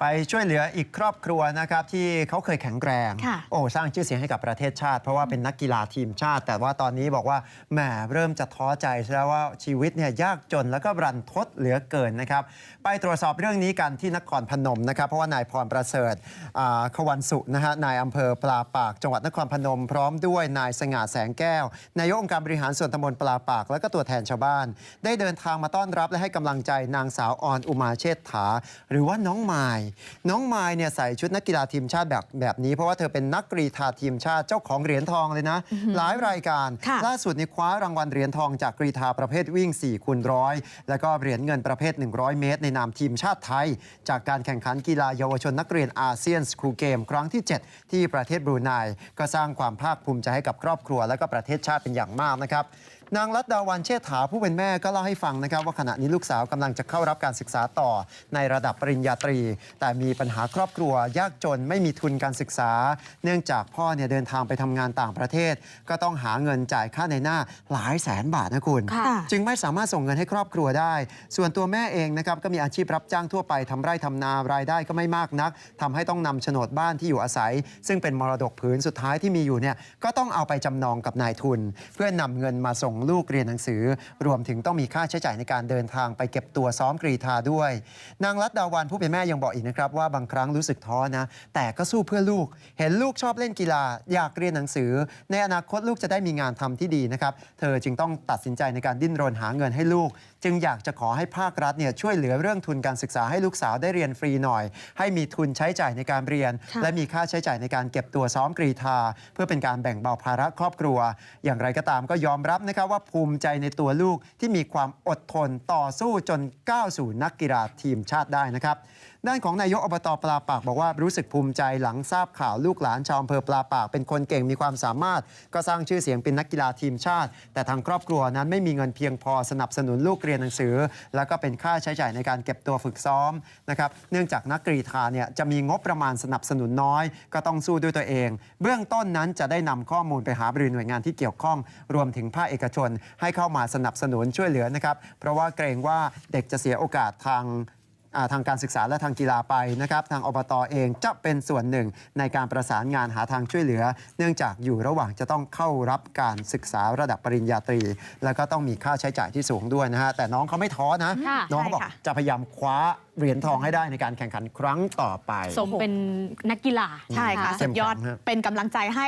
ไปช่วยเหลืออีกครอบครัวนะครับที่เขาเคยแข็งแรงค่ะโอ้สร้างชื่อเสียงให้กับประเทศชาติ เพราะว่าเป็นนักกีฬาทีมชาติ แต่ว่าตอนนี้บอกว่าแหมเริ่มจะท้อใจซะแล้วว่าชีวิตเนี่ยยากจนแล้วก็รันทดเหลือเกินนะครับ ไปตรวจสอบเรื่องนี้กันที่นครพนมนะครับ เพราะว่านายพรประเสริฐอ่าขวันสุนะฮะนายอำเภอปลาปาก จังหวัดนครพนม พร้อมด้วยนายสง่าแสงแก้วนายกองค์การบริหารส่วนตำบลปลาปาก และก็ตัวแทนชาวบ้าน ได้เดินทางมาต้อนรับและให้กำลังใจนางสาวออนอุมาเชษฐา หรือว่าน้องไมายน้องไมายเนี่ยใส่ชุดนักกีฬาทีมชาติแบบแบบนี้ เพราะว่าเธอเป็นนักกรีฑาทีมชาติเจ้าของเหรียญทองเลยนะ หลายรายการค่ะล่าสุดนี่คว้ารางวัลเหรียญทองจากกรีฑาประเภทวิ่ง4คูณร้อยแล้วก็เหรียญเงินประเภท 100 เมตร ในนามทีมชาติไทย จากการแข่งขันกีฬาเยาวชนนักเรียนอาเซียนสคูลเกมครั้งที่ 7 ที่ประเทศบรูไนก็สร้างความภาคภูมิใจให้กับครอบครัวและก็ประเทศชาติเป็นอย่างมากนะครับ นางรัตดาวันเชษฐาผู้เป็นแม่ก็เล่าให้ฟังนะครับว่าขณะนี้ลูกสาวกำลังจะเข้ารับการศึกษาต่อในระดับปริญญาตรี แต่มีปัญหาครอบครัวยากจนไม่มีทุนการศึกษา เนื่องจากพ่อเนี่ยเดินทางไปทำงานต่างประเทศ ก็ต้องหาเงินจ่ายค่าในหน้าหลายแสนบาทนะคุณค่ะจึงไม่สามารถส่งเงินให้ครอบครัวได้ ส่วนตัวแม่เองนะครับก็มีอาชีพรับจ้างทั่วไปทำไร่ทำนารายได้ก็ไม่มากนักทำให้ต้องนำโฉนดบ้านที่อยู่อาศัย ซึ่งเป็นมรดกผืนสุดท้ายที่มีอยู่เนี่ยก็ต้องเอาไปจำนองกับนายทุน เพื่อนำเงินมาส่งลูกเรียนหนังสือ รวมถึงต้องมีค่าใช้จ่ายในการเดินทางไปเก็บตัวซ้อมกรีธาด้วย นางรัตดาวันผู้เป็นแม่ยังบอกอีกนะครับว่าบางครั้งรู้สึกท้อนะแต่ก็สู้เพื่อลูก เห็นลูกชอบเล่นกีฬา อยากเรียนหนังสือ ในอนาคตลูกจะได้มีงานทำที่ดีนะครับเธอจึงต้องตัดสินใจในการดิ้นรนหาเงินให้ลูก จึงอยากจะขอให้ภาครัฐเนี่ยช่วยเหลือเรื่องทุนการศึกษาให้ลูกสาวได้เรียนฟรีหน่อย ให้มีทุนใช้จ่ายในการเรียนค่ะและมีค่าใช้จ่ายในการเก็บตัวซ้อมกรีธาเพื่อเป็นการแบ่งเบาภาระครอบครัว อย่างไรก็ตามก็ยอมรับนะครับว่าภูมิใจในตัวลูกที่มีความอดทนต่อสู้จนก้าวสู่นักกีฬาทีมชาติได้นะครับด้านของนายกอบตปลาปากบอกว่ารู้สึกภูมิใจหลังทราบข่าวลูกหลานชาวอำเภอปลาปาก เป็นคนเก่งมีความสามารถ ก็สร้างชื่อเสียงเป็นนักกีฬาทีมชาติ แต่ทางครอบครัวนั้นไม่มีเงินเพียงพอสนับสนุนลูกเรียนหนังสือ แล้วก็เป็นค่าใช้จ่ายในการเก็บตัวฝึกซ้อมนะครับเนื่องจากนักกรีฑาเนี่ยจะมีงบประมาณสนับสนุนน้อย ก็ต้องสู้ด้วยตัวเอง เบื้องต้นนั้นจะได้นำข้อมูลไปหาบริหน่วยงานที่เกี่ยวข้อง รวมถึงภาคเอกชนให้เข้ามาสนับสนุนช่วยเหลือนะครับเพราะว่าเกรงว่าเด็กจะเสียโอกาสทาง ทางการศึกษาและทางกีฬาไปนะครับทางอบตเองจะเป็นส่วนหนึ่งในการประสานงานหาทางช่วยเหลือ เนื่องจากอยู่ระหว่างจะต้องเข้ารับการศึกษาระดับปริญญาตรี แล้วก็ต้องมีค่าใช้จ่ายที่สูงด้วยนะฮะแต่น้องเขาไม่ท้อนะค่ะน้องเขาบอกใช่ค่ะจะพยายามคว้าเหรียญทองให้ได้ในการแข่งขันครั้งต่อไป สมเป็นนักกีฬาใช่ค่ะเข้สุมดแข็งยอดฮะเป็นกำลังใจให้